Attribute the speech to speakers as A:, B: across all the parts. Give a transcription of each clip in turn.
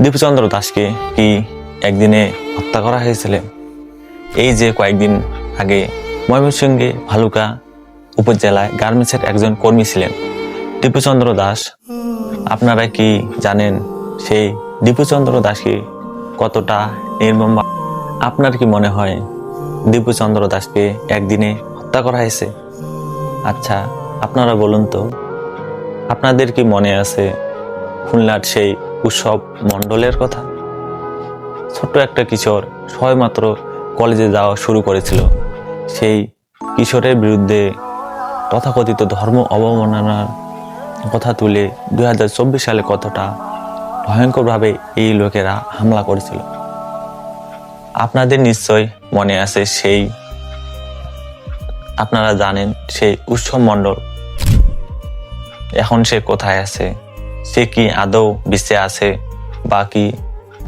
A: দীপচন্দ্র দাসকে কি একদিনে হত্যা করা হয়েছিল? এই যে কয়েকদিন আগে ময়মনসিংহে ভালুকা উপজেলায় গার্মেন্টসের একজন কর্মী ছিলেন দীপচন্দ্র দাস। আপনারা কি জানেন সেই দীপচন্দ্র দাসকে কতটা নির্মম? আপনার কি মনে হয় দীপচন্দ্র দাসকে একদিনে হত্যা করা হয়েছে? আচ্ছা আপনারা বলুন তো। আপনাদের কি মনে আছে খুলনার সেই উৎসব মণ্ডলের কথা। ছোট্ট একটা কিশোর সবেমাত্র কলেজে যাওয়া শুরু করেছিল। সেই কিশোরের বিরুদ্ধে তথাকথিত ধর্ম অবমাননার কথা তুলে দু হাজার চব্বিশ সালে কতটা ভয়ঙ্করভাবে এই লোকেরা হামলা করেছিল। আপনাদের নিশ্চয় মনে আছে সেই আপনারা জানেন সেই উৎসব মণ্ডল। এখন সে কোথায় আছে? সে কি আদৌ বিশ্বে আছে বা কি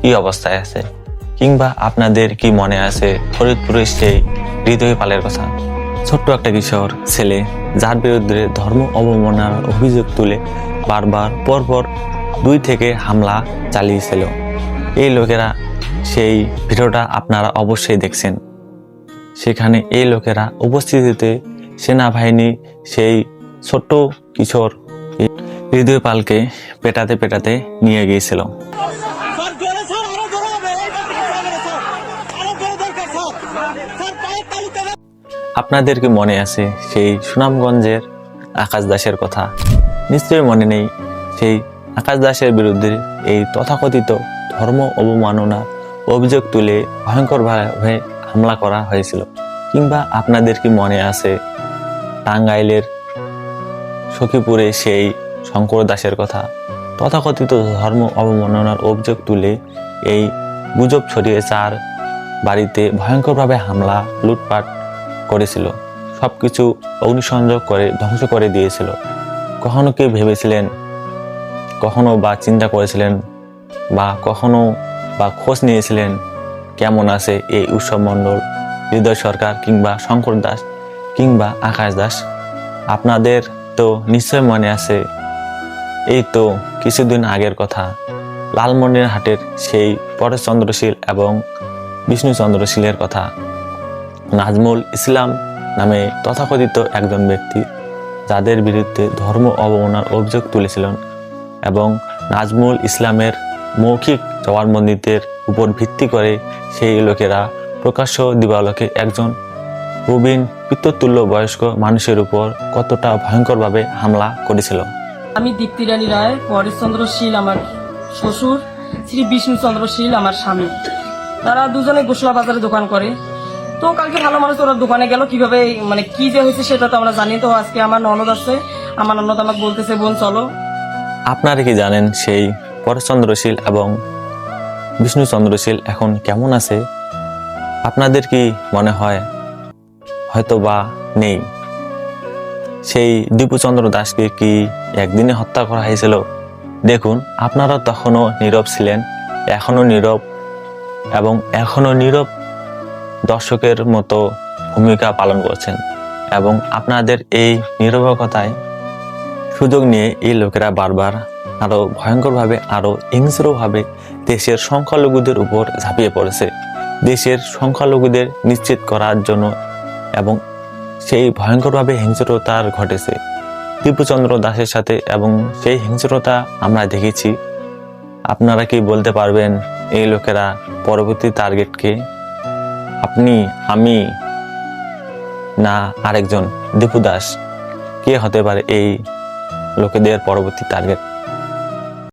A: কি অবস্থায় আছে? কিংবা আপনাদের কি মনে আছে ফরিদপুরের সেই হৃদয় পালের কথা? ছোট্ট একটা কিশোর ছেলে, যার বিরুদ্ধে ধর্ম অবমাননার অভিযোগ তুলে বারবার পরপর দুই থেকে হামলা চালিয়েছিল। এই লোকেরা সেই ভিডিওটা আপনারা অবশ্যই দেখছেন। সেখানে এই লোকেরা উপস্থিতিতে সেনাবাহিনী সেই ছোট্ট কিশোর হৃদয় পালকে পেটাতে পেটাতে নিয়ে গিয়েছিল। আপনাদের কি মনে আছে সেই সুনামগঞ্জের আকাশ দাসের কথা? নিশ্চয়ই মনে নেই সেই আকাশ দাসের বিরুদ্ধে এই তথাকথিত ধর্ম অবমাননা অভিযোগ তুলে ভয়ঙ্করভাবে হামলা করা হয়েছিল। কিংবা আপনাদের কি মনে আছে টাঙ্গাইলের সখীপুরে সেই শঙ্কর দাসের কথা। তথাকথিত ধর্ম অবমাননার অভিযোগ তুলে এই গুজব ছড়িয়ে চার বাড়িতে ভয়ঙ্করভাবে হামলা, লুটপাট করেছিল। সব কিছু অগ্নিসংযোগ করে ধ্বংস করে দিয়েছিল। কখনো কি ভেবেছিলেন, কখনো বা চিন্তা করেছিলেন বা কখনো বা খোঁজ নিয়েছিলেন কেমন আছে এই উৎসব মণ্ডল হৃদয় সরকার কিংবা শঙ্কর দাস কিংবা আকাশ দাস। আপনাদের তো নিশ্চয় মনে আছে এই তো কিছুদিন আগের কথা। লালমনির হাটের সেই পরেশচন্দ্রশীল এবং বিষ্ণুচন্দ্রশীলের কথা। নাজমুল ইসলাম নামে তথাকথিত একজন ব্যক্তি, যাদের বিরুদ্ধে ধর্ম অবমাননার অভিযোগ তুলেছিলেন এবং নাজমুল ইসলামের মৌখিক জবানবন্দিদের উপর ভিত্তি করে সেই লোকেরা প্রকাশ্য দিবালোকে একজন প্রবীণ পিততুল্য বয়স্ক মানুষের উপর কতটা ভয়ঙ্করভাবে হামলা করেছিল।
B: আমি দীপ্তি রানী রায় পরেশচন্দ্র শীল আমার শ্বশুর, শ্রী বিষ্ণুচন্দ্র শীল আমার স্বামী। তারা দুজনে গোসলা বাজারে দোকান করে। তো কালকে ভালো মানুষ ওরা দোকানে গেল, কীভাবে মানে কি যে হয়েছে সেটা তো আমরা জানি। তো আজকে আমার ননদ আছে, আমার ননদ আমাকে বলতেছে, বোন, চলো।
A: আপনারা কি জানেন সেই পরচন্দ্রশীল এবং বিষ্ণুচন্দ্রশীল এখন কেমন আছে? আপনাদের কি মনে হয়? হয়তো বা নেই। সেই দীপুচন্দ্র দাসকে কি একদিনে হত্যা করা হয়েছিল? দেখুন, আপনারা তখনও নীরব ছিলেন, এখনও নীরব এবং এখনও নীরব দর্শকের মতো ভূমিকা পালন করছেন এবং আপনাদের এই নিরবকতায় সুযোগ নিয়ে এই লোকেরা বারবার আরও ভয়ঙ্করভাবে, আরও হিংস্রভাবে দেশের সংখ্যালঘুদের উপর ঝাঁপিয়ে পড়েছে। দেশের সংখ্যালঘুদের নিশ্চিত করার জন্য এবং সেই ভয়ঙ্করভাবে হিংস্রতার ঘটেছে। টিপুচন্দ্র দাসের সাথে এবং সেই হিংস্রতা আমরা দেখেছি। আপনারা কি বলতে পারবেন এই লোকেরা পরবর্তী টার্গেটকে? আপনি, আমি না আরেকজন দীপু দাস? কে হতে পারে এই লোকেদের পরবর্তী টার্গেট?